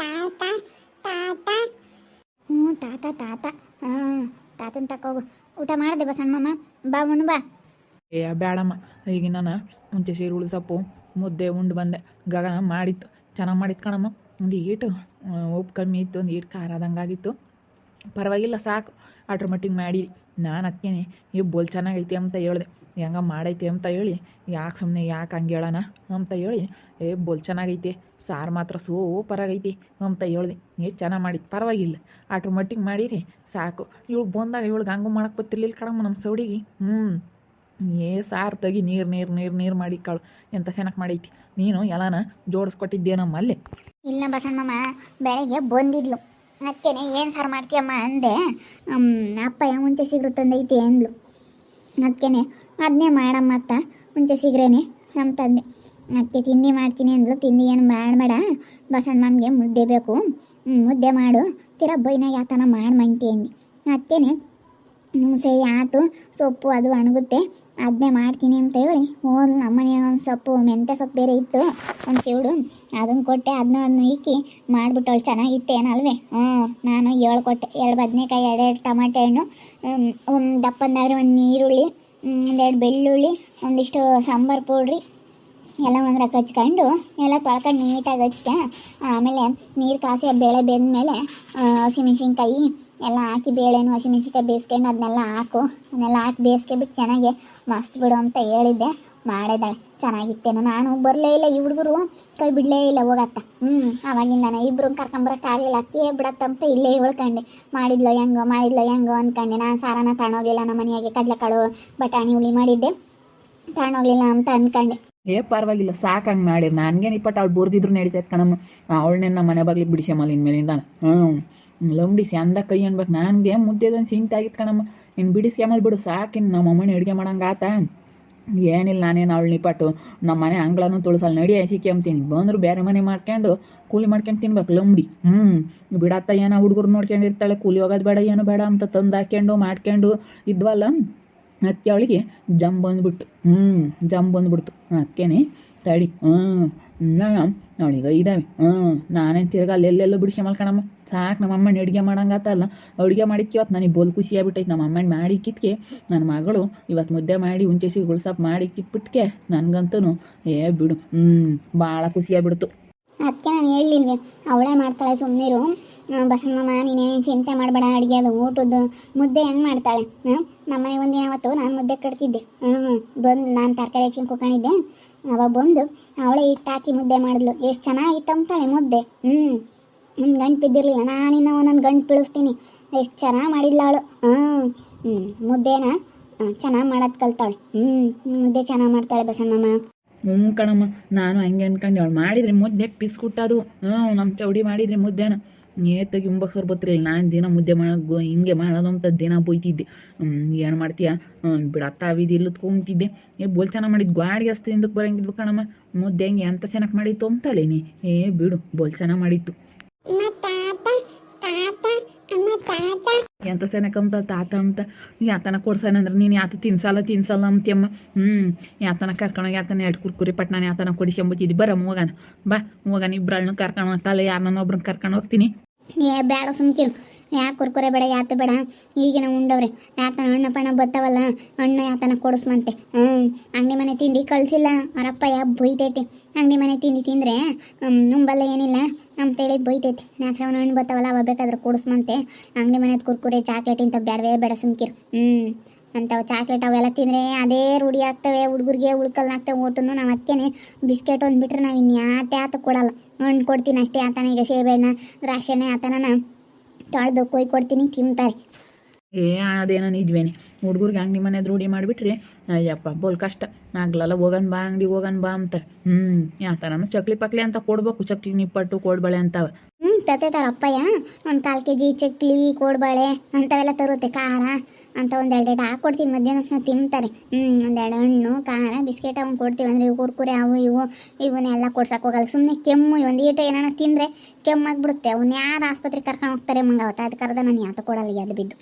ತಾತ ತಾತ. ಹ್ಞೂ, ತಾತ ತಾತ. ಹಾಂ, ತಾತನ ತಕೋಗು ಊಟ ಮಾಡಿದೆ ಬಸಣ್ಣಮ್ಮ ಬಾ ಉಣ್ಣು, ಬಾ. ಏ ಬೇಡಮ್ಮ ಈಗ ನಾನು ಮುಂಚೆ ಸೀರುಳ್ಳಿ ಸೊಪ್ಪು, ಮುದ್ದೆ, ಉಂಡು ಬಂದೆ. ಗಗನ ಮಾಡಿತ್ತು. ಚೆನ್ನಾಗಿ ಮಾಡಿತ್ತು ಕಣಮ್ಮ. ಒಂದು ಈಟು ಉಪ್ಪು ಕಮ್ಮಿ ಇತ್ತು, ಒಂದು ಈಟು ಖಾರ ಆದಂಗಾಗಿತ್ತು ಪರವಾಗಿಲ್ಲ, ಸಾಕು. ಅಟ್ರ ಮಟ್ಟಿಗೆ ಮಾಡಿ ನಾನು ಅದಕ್ಕೇನೆ ಈ ಬೋಲ್ ಚೆನ್ನಾಗೈತಿ ಅಂತ ಹೇಳ್ದೆ. ಹೆಂಗ ಮಾಡೈತಿ ಅಂತ ಹೇಳಿ, ಯಾಕೆ ಸುಮ್ಮನೆ ಯಾಕೆ ಹಂಗೆ ಹೇಳೋಣ ಅಂತ ಹೇಳಿ, ಏ ಬೋಲ್ ಚೆನ್ನಾಗೈತಿ, ಸಾರು ಮಾತ್ರ ಸೂಪರ್ ಆಗೈತಿ ಅಂತ ಹೇಳ್ದೆ. ಏ ಚೆನ್ನಾಗಿ ಮಾಡಿತ್ತು ಪರವಾಗಿಲ್ಲ. ಆಟ್ರ ಮಟ್ಟಿಗೆ ಮಾಡಿರಿ, ಸಾಕು. ಇವಳು ಬಂದಾಗ ಇವಳಿಗೆ ಹಂಗೆ ಮಾಡಕ್ಕೆ ಗೊತ್ತಿರ್ಲಿಲ್ಲ ಕಡಮ್ಮ ನಮ್ಮ ಸೌಡಿಗೆ. ಹ್ಞೂ ಏ ಸಾರು ತೆಗಿ ನೀರು ನೀರು ನೀರು ನೀರು ಮಾಡಿ ಕಾಳು ಎಂತ ಚೆನ್ನಾಗಿ ಮಾಡೈತಿ? ನೀನು ಎಲ್ಲಾನ ಜೋಡಿಸ್ಕೊಟ್ಟಿದ್ದೇನಮ್ಮ ನಮ್ಮಲ್ಲಿ ಇಲ್ಲ ಬಸಣ್ಣಮ್ಮ, ಬೆಳಗ್ಗೆ ಬಂದಿದ್ಲು. ಅದಕ್ಕೇನೆ ಏನು ಸಾರು ಮಾಡ್ತೀಯಮ್ಮ ಅಂದೆ ಅಪ್ಪ ಮುಂಚೆ ಸಿಗುತ್ತಂದೈತಿ ತಂದೈತಿ ಅಂದ್ಲು. ಅದಕ್ಕೇನೆ ಅದನ್ನೇ ಮಾಡಮ್ಮ ಅತ್ತ. ಮುಂಚೆ ಸಿಗ್ರೇನೆ ಅಂತಂದೆ ಅದಕ್ಕೆ ತಿಂಡಿ ಮಾಡ್ತೀನಿ ಅಂದ್ಲು, ತಿಂಡಿ ಏನು ಮಾಡಬೇಡ ಬಸಣ್ಣ ಮಾಮ್ಗೆ ಮುದ್ದೆ ಬೇಕು. ಮುದ್ದೆ ಮಾಡು. ತಿರ ಬೈನಾಗ ಯಾತನ ಮಾಡಿ ಮಂತಿ ಅಂದು ಅದಕ್ಕೇನೆ ಸರಿ ಆಯ್ತು ಸೊಪ್ಪು ಅದು ಒಣಗುತ್ತೆ ಅದನ್ನೇ ಮಾಡ್ತೀನಿ ಅಂತ ಹೇಳಿ ಹೋದ್ ನಮ್ಮನೆ ಒಂದು ಸೊಪ್ಪು, ಮೆಂತ್ಯ ಸೊಪ್ಪು ಬೇರೆ ಇತ್ತು. ಒಂದು ಚಿವಡು ಅದನ್ನು ಕೊಟ್ಟೆ ಅದನ್ನ ಅದನ್ನ ಇಕ್ಕಿ ಮಾಡಿಬಿಟ್ಟು ಚೆನ್ನಾಗಿತ್ತೇನಲ್ವೇ ಹ್ಞೂ ನಾನು ಏಳು ಕೊಟ್ಟೆ. ಎರಡು ಬದನೆಕಾಯಿ ಎರಡೆರಡು ಟಮಾಟೆ ಹಣ್ಣು ಒಂದು ದಪ್ಪಂದಾದ್ರೆ ಒಂದು ಈರುಳ್ಳಿ ಒಂದೆರಡು ಬೆಳ್ಳುಳ್ಳಿ, ಒಂದಿಷ್ಟು ಸಾಂಬಾರು ಪೌಡ್ರಿ, ಎಲ್ಲ ಒಂದ್ರ ಹಚ್ಕೊಂಡು ಎಲ್ಲ ತೊಳ್ಕೊಂಡು ನೀಟಾಗಿ ಹಚ್ಕ, ಆಮೇಲೆ ನೀರು ಕಾಸಿ ಬೇಳೆ ಹಸಿ ಹಸಿಮೆಣ್ಸಿನ್ಕಾಯಿ ಎಲ್ಲ ಹಾಕಿ, ಬೇಳೆನು ಹಸಿಮೆಣ್ಸಿನ್ಕಾಯಿ ಬೇಯಿಸ್ಕೊಂಡು ಅದನ್ನೆಲ್ಲ ಹಾಕು, ಅದನ್ನೆಲ್ಲ ಹಾಕಿ ಬೇಯಿಸ್ಕೊಂಡ್ಬಿಟ್ಟು ಚೆನ್ನಾಗಿ ಮಸ್ತ್ ಬಿಡು ಅಂತ ಹೇಳಿದ್ದೆ. ಮಾಡಿದಾಳೆ ಚೆನ್ನಾಗಿತ್ತೇನೋ. ನಾನು ಬರಲೇ ಇಲ್ಲ, ಈ ಹುಡುಗರು ಕೈ ಬಿಡಲೇ ಇಲ್ಲ ಹೋಗತ್ತ. ಹ್ಞೂ ಅವಾಗಿಂದಾನೆ ಇಬ್ಬರು ಕರ್ಕೊಂಬರಕ್ಕಾಗಲಿಲ್ಲ ಅಕ್ಕೇ ಬಿಡತ್ತಂತ ಇಲ್ಲೇ ಉಳ್ಕೊಂಡೆ ಮಾಡಿದ್ಲೋ ಹೆಂಗೋ ಮಾಡಿದ್ಲೋ ಹೆಂಗೋ ಅನ್ಕೊಂಡೆ. ನಾನು ಸಾರನ ತಗೊಂಡೋಗ್ಲಿಲ್ಲ ನಮ್ಮ ಮನೆಯಾಗೆ ಕಡಲೆಕಾಳು, ಬಟಾಣಿ, ಹುಳಿ ಮಾಡಿದ್ದೆ. ತಗೊಂಡೋಗ್ಲಿಲ್ಲ ಅಂತ ಅನ್ಕಂಡೆ. ಏ, ಪರವಾಗಿಲ್ಲ ಸಾಕು ಹಂಗೆ ಮಾಡಿರಿ. ನನಗೇನು ಇಪ್ಪಟ್ಟು ಅವ್ಳು ಬೋರ್ದಿದ್ರು ನಡೀತೈತೆ ಕಣಮ್ಮ. ಅವಳನ್ನೇ ನಮ್ಮ ಮನೆ ಬಾಗಿಲಿಗೆ ಬಿಡಿಸಮ್ಮಲ್ಲ ಇನ್ಮೇಲಿಂದ ಹ್ಞೂ ಲಂಬಿಡಿಸಿ ಅಂದ ಕೈ ಅನ್ಬೇಕು. ನನಗೆ ಮುದ್ದೆದೊಂದು ಸಿಂಟಾಗಿತ್ತು ಕಣಮ್ಮ. ಇನ್ನು ಬಿಡಿಸಿ ಬಿಡು ಸಾಕಿನ್ನು ನಮ್ಮ ಅಮ್ಮನ ಅಡುಗೆ ಮಾಡಂಗೆ ಆತ. ಏನಿಲ್ಲ, ನಾನೇನು ಅವಳು ನಿಪಾಟು ನಮ್ಮ ಮನೆ ಅಂಗಳನೂ ತುಳಸಲ್ಲ ನಡಿ ಹಸಿಕೆ ಅಂತೀನಿ ಬಂದರು ಬೇರೆ ಮನೆ ಮಾಡ್ಕೊಂಡು ಕೂಲಿ ಮಾಡ್ಕೊಂಡು ತಿನ್ಬೇಕು, ಲಂಬಡಿ. ಹ್ಞೂ ಬಿಡತ್ತ ಏನೋ ಹುಡುಗರು ನೋಡ್ಕೊಂಡಿರ್ತಾಳೆ ಕೂಲಿ ಹೋಗೋದು ಬೇಡ, ಏನು ಬೇಡ ಅಂತ ತಂದು ಹಾಕ್ಯಂಡು ಮಾಡ್ಕೊಂಡು ಇದ್ವಲ್ಲ ಅತ್ತೆ ಅವಳಿಗೆ ಜಂಬ್ ಬಂದ್ಬಿಟ್ಟು. ಹ್ಞೂ ಜಂಬ್ ಬಂದ್ಬಿಡ್ತು. ಅದಕ್ಕೇನೆ ತಡಿ. ಹ್ಞೂ ಅವಳಿಗೆ ಇದ್ದಾವೆ ಹ್ಞೂ ನಾನೇನು ತಿರ್ಗ ಅಲ್ಲೆಲ್ಲೆಲ್ಲೋ ಬಿಡಿಸಿ ಮಲ್ಕಣಮ್ಮ ಸಾಕು ನಮ್ಮ ಅಮ್ಮನ ಅಡುಗೆ ಮಾಡಂಗಾತಲ್ಲ. ಅಡುಗೆ ಮಾಡಿಕ್ಕೆ ಇವತ್ತು ನನಗೆ ಬೋಲ್ ಖುಷಿ ಆಗ್ಬಿಟ್ಟೈತೆ. ನಮ್ಮ ಅಮ್ಮನ ಮಾಡಿ ಕಿತ್ಕೆ ನನ್ನ ಮಗಳು ಇವತ್ತು ಮುದ್ದೆ ಮಾಡಿ ಉಂಚೆಸಿ ಗುಳ್ಸಪ್ಪ ಗುಳ್ಸಪ್ ಮಾಡಿ ಕಿತ್ಬಿಟ್ಕೆ ನನಗಂತೂ ಏ ಬಿಡು. ಹ್ಞೂ ಭಾಳ ಖುಷಿ ಆಗ್ಬಿಡ್ತು. ಅದಕ್ಕೆ ನಾನು ಹೇಳಲಿಲ್ವೇ. ಅವಳೇ ಮಾಡ್ತಾಳೆ ಸುಮ್ಮನಿರು ಬಸಮ್ಮಮ್ಮ ನೀನೇನು ಚಿಂತೆ ಮಾಡಬೇಡ, ಅಡುಗೆ ಅದು, ಊಟದ್ದು, ಮುದ್ದೆ ಹೆಂಗೆ ಮಾಡ್ತಾಳೆ? ಹಾಂ ನಮ್ಮನೆಗೆ ಒಂದಿನ ಅವತ್ತು ನಾನು ಮುದ್ದೆ ಕಟ್ತಿದ್ದೆ. ಹ್ಞೂ, ಬಂದು ನಾನು ತರಕಾರಿ ಹೆಚ್ಚಿನ ಕುಕೊಂಡಿದ್ದೆ ಅವಾಗ ಬಂದು ಅವಳೇ ಹಿಟ್ಟು ಹಾಕಿ ಮುದ್ದೆ ಮಾಡಿದ್ಲು. ಎಷ್ಟು ಚೆನ್ನಾಗಿತ್ತು ಅಂತಾಳೆ ಮುದ್ದೆ. ಹ್ಞೂ ನಿಮ್ಮ ಗಂಟು ಬಿದ್ದಿರಲಿಲ್ಲ. ನಾನಿನ್ನ ಒಂದೊಂದು ಗಂಟು ಬೀಳಿಸ್ತೀನಿ. ಎಷ್ಟು ಚೆನ್ನಾಗಿ ಮಾಡಿದ್ಲು ಅವಳು. ಹಾಂ ಹ್ಞೂ ಮುದ್ದೆನ ಚೆನ್ನಾಗಿ ಮಾಡೋದು ಕಲ್ತಾಳೆ. ಹ್ಞೂ ಮುದ್ದೆ ಚೆನ್ನಾಗಿ ಮಾಡ್ತಾಳೆ ಬಸಣ್ಣಮ್ಮ. ಹ್ಞೂ ಕಣಮ್ಮ. ನಾನು ಹಂಗೆ ಅನ್ಕೊಂಡು. ಅವಳು ಮಾಡಿದ್ರೆ ಮುದ್ದೆ ಪಿಸ್ಕುಟ್ಟದು ಹ್ಞೂ ನಮ್ಮ ಚೌಡಿ ಮಾಡಿದ್ರೆ ಮುದ್ದೆನ. ನೇತಾಗಿ ಇಂಬಕ್ಸರ್ ಬತ್ತಿರಲಿಲ್ಲ ನಾನು ದಿನ ಮುದ್ದೆ ಮಾಡೋ ಹಿಂಗೆ ಮಾಡೋದು ಅಂತ ದಿನ ಬೈತಿದ್ದೆ ಏನು ಮಾಡ್ತೀಯ? ಬಿಡತ್ತ ಅವಿದು ಇಲ್ಲದ ಕುಂತಿದ್ದೆ ಏ ಬೋಲ್ ಚೆನ್ನಾಗಿ ಮಾಡಿದ್ದು ಗಾಡಿ ಅಸ್ತಿ ಹಿಂದಕ್ಕೆ ಬರಂಗಿದ್ವು ಕಣಮ್ಮ. ಮುದ್ದೆ ಹೆಂಗೆ ಅಂತ ಚೆನ್ನಾಗಿ ಮಾಡಿತ್ತು ಅಂತಲೇನಿ ಏ, ಬಿಡು ಬೋಲ್ ಚೆನ್ನಾಗಿ ಮಾಡಿತ್ತು ಎಂತ ಸೆನಕಂತ ತಾತ ಅಂತ ಯಾತನ ಕೊಡ್ಸಾನಂದ್ರೆ ನೀನು ಯಾತು ತಿನ್ಸಲ್ಲ ತಿನ್ಸಲ್ಲ ಅಂತ್ಯಮ್ಮ ಹ್ಞೂ ಯಾತನ ಕರ್ಕೊಂಡೋಗಿ ಯಾತನ ಎರಡು ಕುರ್ಕುರಿ ಪಟ್ನಾನ ಯಾತನ ಕೊಡಿಸ್ಕೊಂಬತ್ತಿದ್ದಿ ಬರಮ್ಮ ಹೋಗಾನ. ಬಾ ಹೋಗಣ ಇಬ್ಬರನ್ನ ಕರ್ಕೊಂಡು ಹೋಗ್ತಾಳೆ ಯಾರನ್ನ ಒಬ್ರನ್ನ ಕರ್ಕೊಂಡು ಹೋಗ್ತೀನಿ. ಬೇಡ ಸುಮ್ಕಿರು. ಯಾಕೆ ಕುರ್ಕುರೆ ಬೇಡ, ಯಾತ ಬೇಡ? ಈಗಿನ ಉಂಡವ್ರೆ ಯಾತನ ಅಣ್ಣ ಪಣ್ಣ ಬತ್ತವಲ್ಲ? ಅಣ್ಣ ಯಾತನ ಕೊಡಿಸ್ಮಂತೆ. ಹ್ಞೂ ಅಂಗಡಿ ಮನೆ ತಿಂಡಿ ಕಳಿಸಿಲ್ಲ. ಅವರಪ್ಪ ಯಾ ಬೈತೈತೆ. ಅಂಗಡಿ ಮನೆ ತಿಂಡಿ ತಿಂದರೆ ನುಂಬಲ್ಲ ಏನಿಲ್ಲ. ಅಂತೇಳಿ ಬೈತೈತೆ. ನಾತ್ರವನ ಹಣ್ಣು ಬತ್ತವಲ್ಲ, ಅವ ಬೇಕಾದ್ರೆ ಕೊಡಿಸ್ಮಂತೆ. ಅಂಗಡಿ ಮನೆ ಕುರ್ಕುರೆ, ಚಾಕ್ಲೇಟ್ ಇಂಥ ಬೇಡವೇ ಬೇಡ ಸುಮ್ಕಿರು. ಹ್ಞೂ ಅಂಥವು ಚಾಕ್ಲೇಟ್ ಅವೆಲ್ಲ ತಿಂದರೆ ಅದೇ ರೂಢಿ ಆಗ್ತವೆ. ಹುಡುಗರಿಗೆ ಉಳ್ಕಲ್ನಾಗ್ತವೆ ಓಟನು ನಾವು ಅದಕ್ಕೇನೆ ಬಿಸ್ಕೆಟ್ ಒಂದು ಬಿಟ್ರೆ ನಾವು ಇನ್ಯಾತೆ ಯಾತ ಕೊಡಲ್ಲ. ಹಣ್ಣು ಕೊಡ್ತೀನಿ ಅಷ್ಟೇ ಆತನ ಈಗ ಸೇಬೆಹಣ್ಣ ದ್ರಾಕ್ಷೆಣ್ಣೆ ಆತನ ತೊಳೆದು ಕೊಯ್ ಕೊಡ್ತೀನಿ ತಿಂತಾರೆ. ಏ ಅದೇನೋ ನಿಜವೇನೆ. ಹುಡುಗರಿಗೆ ಅಂಗಡಿ ಮನೆದು ರೂಢಿ ಮಾಡಿಬಿಟ್ರಿ ಅಯ್ಯಪ್ಪ ಬೋಲ್ ಕಷ್ಟ. ಆಗ್ಲಲ್ಲ ಹೋಗನ್ ಬಾ ಅಂಗಡಿ ಹೋಗನ್ ಬಾ ಅಂತ. ಹ್ಞೂ ಯಾತನ ಚಕ್ಲಿ ಪಕ್ಲಿ ಅಂತ ಕೊಡ್ಬೇಕು. ಚಕ್ಲಿ ನಿಪ್ಪಟ್ಟು ಕೋಡ್ಬಳೆ ಅಂತಾವ. ಹ್ಞೂ ತತೆ ಅಪ್ಪಯ್ಯ ಒಂದು ಕಾಲು ಕೆ ಜಿ ಚಕ್ಲಿ ಕೋಡ್ಬಳೆ ಅಂಥವೆಲ್ಲ ತರುತ್ತೆ ಖಾರ. ಅಂತ ಒಂದು ಎರಡು ಎರಡು ಹಾಕ್ಕೊಡ್ತೀವಿ ಮಧ್ಯಾಹ್ನ ತಿಂತಾರೆ. ಹ್ಞೂ ಒಂದೆರಡು ಹಣ್ಣು, ಖಾರ, ಬಿಸ್ಕೆಟ್ ಅವ್ನು ಕೊಡ್ತೀವಿ. ಅಂದರೆ ಇವು ಕುರ್ಕುರೆ, ಅವು ಇವು, ಇವನ್ನೆಲ್ಲ ಕೊಡ್ಸಕ್ಕೆ ಹೋಗಲ್ಲ. ಸುಮ್ಮನೆ ಕೆಮ್ಮು, ಒಂದು ಈಟ ಏನಾನ ತಿಂದರೆ ಕೆಮ್ಮಾಗ್ಬಿಡುತ್ತೆ ಅವನ್ನ ಯಾರು ಆಸ್ಪತ್ರೆಗೆ ಕರ್ಕೊಂಡು ಹೋಗ್ತಾರೆ ಮಂಗಾವತ್ತ ಅದು ಕರೆದ ನಾನು ಯಾತ ಕೊಡಲ್ಲ ಅದು ಬಿದ್ದು.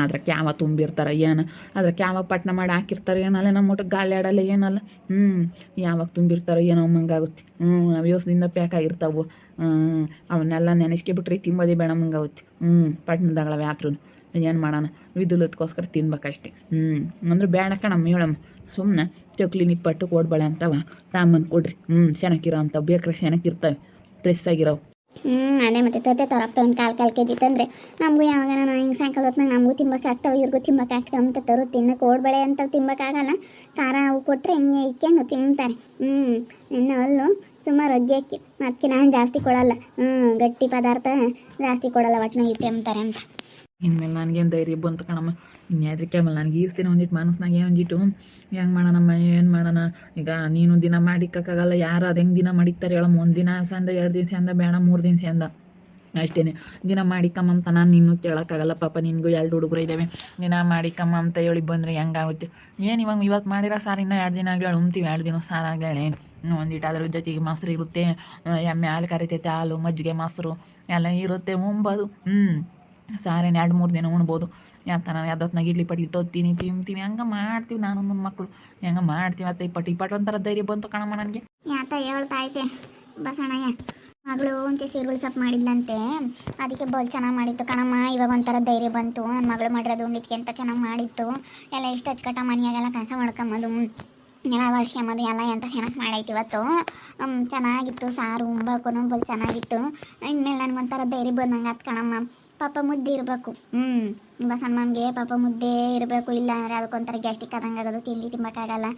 ಅದ್ರ ಕ್ಯಾವ ತುಂಬಿರ್ತಾರೆ, ಏನು? ಅದ್ರ ಕ್ಯಾವ ಪಟ್ನ ಮಾಡಿ ಹಾಕಿರ್ತಾರೆ, ಏನಲ್ಲ? ನಮ್ಮ ಒಟ್ಟು ಗಾಳಿ ಆಡಲ್ಲ, ಏನಲ್ಲ? ಹ್ಞೂ ಯಾವಾಗ ತುಂಬಿರ್ತಾರೋ ಏನೋ ಮಂಗಾಗುತ್ತೆ ಹ್ಞೂ ನಾವು ಯೋಸದಿಂದ ಪ್ಯಾಕ್ ಆಗಿರ್ತಾವೆ. ಅವನ್ನೆಲ್ಲ ನೆನೆಸ್ಕೆ ಬಿಟ್ರಿ ತಿಂಬೋದೇ ಬೇಡ ಮಂಗಾಗುತ್ತೆ ಹ್ಞೂ ಪಟ್ನದಾಗಳ ವ್ಯಾತ್ರು ಏನು ಮಾಡೋಣ? ವಿದುಲತ್ಕೋಸ್ಕರ ತಿನ್ಬೇಕಷ್ಟೆ ಹ್ಞೂ ಅಂದ್ರೆ ಬೇಡ ನಮ್ಮ ಹೇಳಮ್ಮ ಸುಮ್ಮನೆ ಚಕ್ಲಿ ನಿಪ್ಪಟ್ಟು ಕೊಡ್ಬಳೆ ಅಂತವ. ತಾಮನ್ ಕೊಡ್ರಿ. ಹ್ಞೂ ಚೆನ್ನಾಗಿರೋ ಅಂಥವು ಬೇಕ್ರೆ ಚೆನ್ನಾಗಿರ್ತವೆ ಫ್ರೆಶ್ ಆಗಿರೋ ಹ್ಞೂ ಅದೇ ಮತ್ತೆ ತತ್ತೆ ತರಪ್ಪ ಒಂದು ಕಾಲು ಕಾಲು ಕೆಜಿ ತಂದರೆ ನಮಗೂ ಯಾವಾಗ ನಾನು ಹಿಂಗೆ ಸಾಯಂಕಾಲ ಹೊತ್ನಾಗ ನಮಗೂ ತಿಂಬಕ್ಕೆ ಆಗ್ತವೆ, ಇವ್ರಿಗೂ ತಿಂಬಕ್ಕಾಗ್ತಾವೆ ಅಂತ ತರು ತಿನ್ನೋಕೆ ಓಡ್ಬಳೆ ಅಂತ ತಿಂಬಕ್ಕಾಗಲ್ಲ ಖಾರ ಅವು ಕೊಟ್ಟರೆ ಹಿಂಗೆ ಇಕ್ಕೊಂಡು ತಿಂತಾರೆ. ಹ್ಞೂ ಇನ್ನು ಅಲ್ಲೂ ಸುಮಾರು ಅಜ್ಜಿ ಅಕ್ಕಿ. ಅದಕ್ಕೆ ನಾನು ಜಾಸ್ತಿ ಕೊಡಲ್ಲ. ಹ್ಞೂ ಗಟ್ಟಿ ಪದಾರ್ಥ ಜಾಸ್ತಿ ಕೊಡಲ್ಲ ಇಟ್ಟೆ ಅಂತಾರೆ ಅಂತ. ಇನ್ಮೇಲೆ ನನಗೇನು ಧೈರ್ಯ ಬಂತು ಕಣಮ್ಮ. ಇನ್ಯಾದ್ರಿಕೆ ಆಮೇಲೆ ನನಗೆ ಈಸ್ತೀನಿ ಒಂದಿಟ್ಟು ಮನಸ್ನಾಗ ಒಂದಿಟ್ಟು ಹೆಂಗೆ ಮಾಡೋಣಮ್ಮ ಏನು ಮಾಡೋಣ? ಈಗ ನೀನು ದಿನ ಮಾಡಿಕ್ಕಾಗಲ್ಲ, ಯಾರು ಅದು ಹೆಂಗೆ ದಿನ ಮಾಡಿಕ್ತಾರೆ ಹೇಳಮ್ಮ? ಒಂದು ದಿನ ಸಂದ, ಎರಡು ದಿನ ಸಂದ, ಬೇಡ, ಮೂರು ದಿನ ಸಂದ. ಅಷ್ಟೇ ದಿನ ಮಾಡಿಕಮ್ಮ ಅಂತ ನಾನು ನಿನ್ನೂ ಕೇಳೋಕ್ಕಾಗಲ್ಲ, ಪಾಪ ನಿನಗೂ ಎರಡು ಹುಡುಗರು ಇದ್ದಾವೆ ದಿನ ಮಾಡಿಕಮ್ಮ ಅಂತ ಹೇಳಿ ಬಂದರೆ ಹೆಂಗಾಗುತ್ತೆ? ಏನು ಇವಾಗ ಇವತ್ತು ಮಾಡಿರೋ ಸಾರು ಇನ್ನೂ ಎರಡು ದಿನ ಆಗಲಿ ಉಣ್ತೀವಿ, ಎರಡು ದಿನ ಸಾರು ಆಗಲಿ ಒಂದಿಟ್ಟು ಅದ್ರ ಜೊತೆಗೆ ಮೊಸರು ಇರುತ್ತೆ, ಎಮ್ಮೆ ಹಾಲು ಕರಿತೈತೆ, ಹಾಲು, ಮಜ್ಜಿಗೆ ಮೊಸರು, ಎಲ್ಲ ಇರುತ್ತೆ ಮುಂಬದು ಹ್ಞೂ ಸಾರೇನು ಎರಡು ಮೂರು ದಿನ ಉಣ್ಬೋದು. ಯಾತನ ಯಾವ್ದತ್ನಾಗ ಇಡ್ಲಿ ಪಡ್ಲಿ ತೊತ್ತೀನಿ ತಿಂತೀನಿ ಹಂಗೆ ಮಾಡ್ತೀವಿ ನಾನು ನನ್ನ ಮಕ್ಕಳು ಹೆಂಗೆ ಮಾಡ್ತೀವಿ ಅತ್ತ ಇಪ್ಪಟ್ಟು ಇಪ್ಪಟ್ಟು ಒಂಥರ ಧೈರ್ಯ ಬಂತು ಕಣಮ್ಮ ನನಗೆ. ಯಾತ ಹೇಳ್ತಾ ಐತೆ ಬಸಣ್ಣಯ್ಯ, ಮಗಳು ಒಂಚೆ ಸೀರುಗಳು ಸಪ್ ಮಾಡಿದ್ಲಂತೆ, ಅದಕ್ಕೆ ಬಲ್ ಚೆನ್ನಾಗಿ ಮಾಡಿತ್ತು ಕಣಮ್ಮ, ಇವಾಗ ಒಂಥರ ಧೈರ್ಯ ಬಂತು. ನನ್ನ ಮಗಳು ಮಾಡಿರೋದು ಉಂಡಿಕೆ ಅಂತ ಚೆನ್ನಾಗಿ ಮಾಡಿತ್ತು. ಎಲ್ಲ ಎಷ್ಟು ಅಚ್ಚುಕಟ್ಟ ಮನೆಯಾಗೆಲ್ಲ ಕೆಲಸ ಮಾಡ್ಕೊಂಬೋದು ಎಲ್ಲ ವರ್ಷಮದು ಎಲ್ಲ ಎಂತ ಚೆನ್ನಾಗಿ ಮಾಡೈತಿ ಇವತ್ತು. ಚೆನ್ನಾಗಿತ್ತು, ಸಾರು ಉಂಬಾಕು ಬಲ್ ಚೆನ್ನಾಗಿತ್ತು. ಇನ್ಮೇಲೆ ಒಂಥರ ಧೈರ್ಯ ಬಂದಂಗೆ ಆತ್ ಕಣಮ್ಮ. ಪಾಪ ಮುದ್ದೆ ಇರಬೇಕು. ಹ್ಞೂ ಬಸಣ್ಣ ಮಾಮ್ಗೆ ಪಾಪ ಮುದ್ದೆ ಇರಬೇಕು ಇಲ್ಲ ಅಂದರೆ ಅದಕ್ಕೊಂಥರ ಗ್ಯಾಸ್ಟಿಕ್ ಆದಂಗೆ ಆಗೋದು ತಿಂಡಿ ತಿನ್ನೋಕ್ಕಾಗಲ್ಲ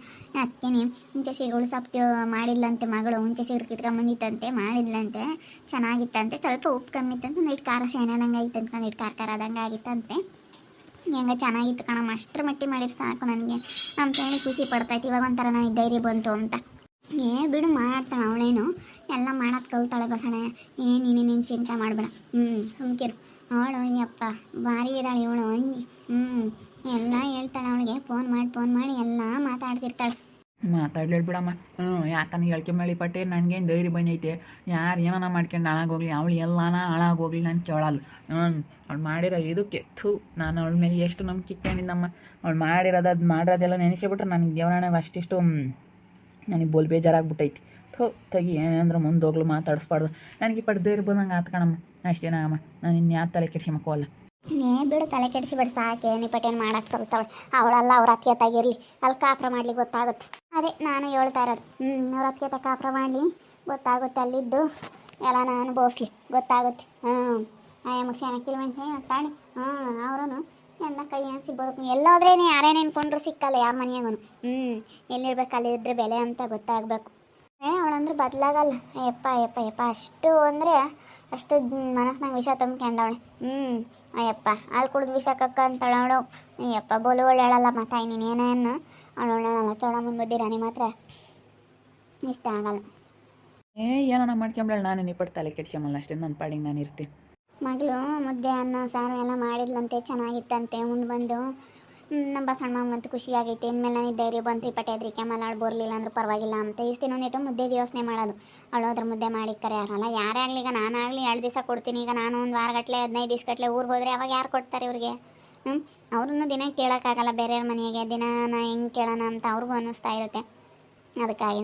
ಅದಕ್ಕೇನೆ ಮುಂಚೆ ಸಿಗಳು ಸೊಪ್ಪು ಮಾಡಿಲ್ಲಂತೆ ಮಗಳು ಮುಂಚೆ ಸಿರು ಕಿತ್ಕೊಂಬಂದಿತ್ತಂತೆ ಮಾಡಿಲ್ಲಂತೆ ಚೆನ್ನಾಗಿತ್ತಂತೆ ಸ್ವಲ್ಪ ಉಪ್ಪು ಕಮ್ಮಿ ಇತ್ತಂತೆ ನೀಟ್ ಖಾರ ಸೇನಾದಂಗೆ ಆಯ್ತು ಅಂತ ಒಂದಿಟ್ಟು ಖಾರ ಖಾರ ಆದಂಗೆ ಆಗಿತ್ತಂತೆ. ಹೆಂಗ ಚೆನ್ನಾಗಿತ್ತು ಕಣಮ್ಮ ಅಷ್ಟರ ಮಟ್ಟಿ ಮಾಡಿದ್ರೆ ಸಾಕು ನನಗೆ. ನಮ್ಮ ಫ್ರೆಂಡ್ ಖುಷಿ ಪಡ್ತೈತಿ ಇವಾಗ ಒಂಥರ ನನಗೆ ಧೈರ್ಯ ಬಂತು ಅಂತ. ಏ ಬಿಡು ಮಾಡ್ತಾಳೆ ಅವಳೇನು. ಎಲ್ಲ ಮಾಡೋದು ಕಲ್ತಾಳೆ ಬಸಣ. ಏನು ನೀನೇನೇನು ಚಿಂತೆ ಮಾಡಬೇಡ. ಹ್ಞೂ ಸುಮ್ಕಿರು. ಅವಳು ಅಯ್ಯಪ್ಪ ಭಾರಿ ಇದ್ದಾಳೆ ಇವಳು ಅಂಜಿ ಹ್ಞೂ ಎಲ್ಲ ಹೇಳ್ತಾಳೆ ಅವಳಿಗೆ. ಫೋನ್ ಮಾಡಿ ಫೋನ್ ಮಾಡಿ ಎಲ್ಲ ಮಾತಾಡ್ತಿರ್ತಾಳೆ. ಮಾತಾಡ್ಲೇ ಬಿಡಮ್ಮ. ಹ್ಞೂ ಯಾಕಂದ್ರೆ ಹೇಳ್ಕೆ ಮೇಳಿ ಪಟ್ಟೆ ನನಗೇನು ಧೈರ್ಯ ಬಂದೈತೆ. ಯಾರು ಏನಾನ ಮಾಡ್ಕೊಂಡು ಹಾಳಾಗೋಗ್ಲಿ, ಅವಳು ಎಲ್ಲಾನ ಹಾಳಾಗೋಗ್ಲಿ ನಾನು ಕೇಳಲ್ಲ. ಹ್ಞೂ ಅವ್ಳು ಮಾಡಿರೋ ಇದಕ್ಕೆ, ಥೂ, ನಾನು ಅವಳ ಮೇಲೆ ಎಷ್ಟು ನಂಬಿಕೆ ಇಟ್ಕೊಂಡಿದ್ದಮ್ಮ. ಅವ್ಳು ಮಾಡಿರೋದು ಅದು ಮಾಡಿರೋದೆಲ್ಲ ನೆನೆಸಿಬಿಟ್ರೆ ನನಗೆ ದೇವರಾಣಾಗ ಅಷ್ಟಿಷ್ಟು ನನಗೆ ಬೋಲ್ ಬೇಜಾರಾಗ್ಬಿಟ್ಟೈತಿ ಥೂ, ತಗಿ, ಏನಂದ್ರೆ ಮುಂದೆ ಹೋಗ್ಲು ಮಾತಾಡಿಸ್ಬಾರ್ದು. ನನಗೆ ಪಟ್ಟು ಧೈರ್ಯ ಬಂದಂಗೆ ಆತ್ ಕಣಮ್ಮ. ಅಷ್ಟೇನ ಅಮ್ಮ ನಾನು ಇನ್ಯಾವ ತಲೆ ಕೆಡ್ಸ್ಕೊಮಕ್ಕೋಲ್ಲ ಏ ಬಿಡು ತಲೆ ಕೆಡಿಸಿಬಿಡು ಸಾಕೆ, ನಿಪಟೇನು ಮಾಡಕ್ಕೆ ಕಲ್ತಾವಳೆ ಅವಳಲ್ಲ, ಅವ್ರ ಅತ್ಯತಾಗಿರಲಿ ಅಲ್ಲಿ ಕಾಪ್ರ ಮಾಡ್ಲಿ ಗೊತ್ತಾಗುತ್ತೆ ಅದೇ ನಾನು ಹೇಳ್ತಾ ಇರೋದು. ಹ್ಞೂ ಅವ್ರ ಅತ್ಯತ ಕಾಪ್ರ ಮಾಡಲಿ. ಗೊತ್ತಾಗುತ್ತೆ ಅಲ್ಲಿದ್ದು. ಎಲ್ಲ ನಾನು ಬೋಸ್ಲಿ. ಗೊತ್ತಾಗುತ್ತೆ. ಹ್ಞೂ ಆಯಮ್ಮಗೆ ಚೆನ್ನಾಗಿಲ್ವಂತೆ ಮಾತಾಡಿ ಹ್ಞೂ ಅವರೂ ಎಲ್ಲ ಕೈ ಅನಿಸಿ ಬದುಕು. ಎಲ್ಲೋದ್ರೇನೆ ಯಾರೇನು ಅನ್ಕೊಂಡ್ರು ಸಿಕ್ಕಲ್ಲ ಯಾವ ಮನೆಯಾಗೂ ಹ್ಞೂ ಎಲ್ಲಿರ್ಬೇಕು, ಅಲ್ಲಿದ್ರೆ ಬೆಲೆ ಅಂತ ಗೊತ್ತಾಗಬೇಕು. ಏ, ಅವಳಂದ್ರೆ ಬದಲಾಗಲ್ಲ. ಯಪ್ಪ ಯಪ್ಪ ಯಪ್ಪ ಅಷ್ಟು ಅಂದರೆ ಅಷ್ಟು ಮನಸ್ನಾಗ ವಿಷ ತುಂಬ್ಕೊಂಡವಳೆ ಹ್ಞೂ ಅಯ್ಯಪ್ಪ ಅಲ್ಲಿ ಕುಡಿದು ವಿಷ ಕಕ್ಕ ಅಂತಳವಳು. ಅಯ್ಯಪ್ಪ ಬೋಲು ಒಳ್ಳೆಳಲ್ಲ ಮಾತಾಯಿ ನೀನು ಏನೇನು ಅವಳು ಒಳ್ಳೆಳಲ್ಲ ಮುಂದೆ ಬುದ್ಧಿ ರಾಣಿ ಮಾತ್ರ. ಇಷ್ಟ ಆಗಲ್ಲ. ಏ ಏನೋ ಮಾಡ್ಕೊಂಬಿಡಲ್ಲ ನಾನು ನಿಪ್ಪಟ್ಟು ತಲೆ ಕೆಡ್ಸ್ಕೊಂಬಲ್ಲ ಅಷ್ಟೇ ನನ್ನ ಪಾಡಿಗೆ ನಾನು ಇರ್ತೀನಿ. ಮಗಳು ಮುದ್ದೆ ಅನ್ನ ಸಾರು ಎಲ್ಲ ಮಾಡಿದ್ಲಂತೆ ಚೆನ್ನಾಗಿತ್ತಂತೆ ಉಂಡು ಬಂದು. ನಮ್ಮ ಬಸಣ್ಣ ಖುಷಿ ಖುಷಿಯಾಗೈತೆ. ಇನ್ಮೇಲೆ ನನಗೆ ಧೈರ್ಯ ಬಂತು, ಈ ಪಟ್ಟೆ ಅದ್ರಿಕೆ ಮೇಲೆ ಅವಳು ಬರಲಿಲ್ಲ ಅಂದ್ರೆ ಪರವಾಗಿಲ್ಲ ಅಂತ ಇಷ್ಟು ಇನ್ನೊಂದಿಟ್ಟು ಮುದ್ದೆ ಯೋಚನೆ ಮಾಡೋದು. ಅವಳು ಅದ್ರ ಮುದ್ದೆ ಮಾಡಿ ಕರೆಯಾರಲ್ಲ ಯಾರೇ ಆಗಲಿ, ಈಗ ನಾನಾಗಲಿ ಎರಡು ದಿವಸ ಕೊಡ್ತೀನಿ. ಈಗ ನಾನು ಒಂದು ವಾರಗಟ್ಲೆ, ಹದಿನೈದು ದಿವಸ ಗಟ್ಟಲೆ ಊರಿಗೆ ಹೋದ್ರೆ ಅವಾಗ ಯಾರು ಕೊಡ್ತಾರೆ ಇವ್ರಿಗೆ? ಹ್ಞೂ ಅವ್ರನ್ನೂ ದಿನ ಕೇಳೋಕ್ಕಾಗಲ್ಲ ಬೇರೆಯವ್ರ ಮನೆಗೆ ದಿನ ನಾ ಹೆಂಗೆ ಕೇಳೋಣ ಅಂತ ಅವ್ರಿಗೂ ಅನ್ನಿಸ್ತಾ ಇರುತ್ತೆ. ಅದಕ್ಕಾಗಿ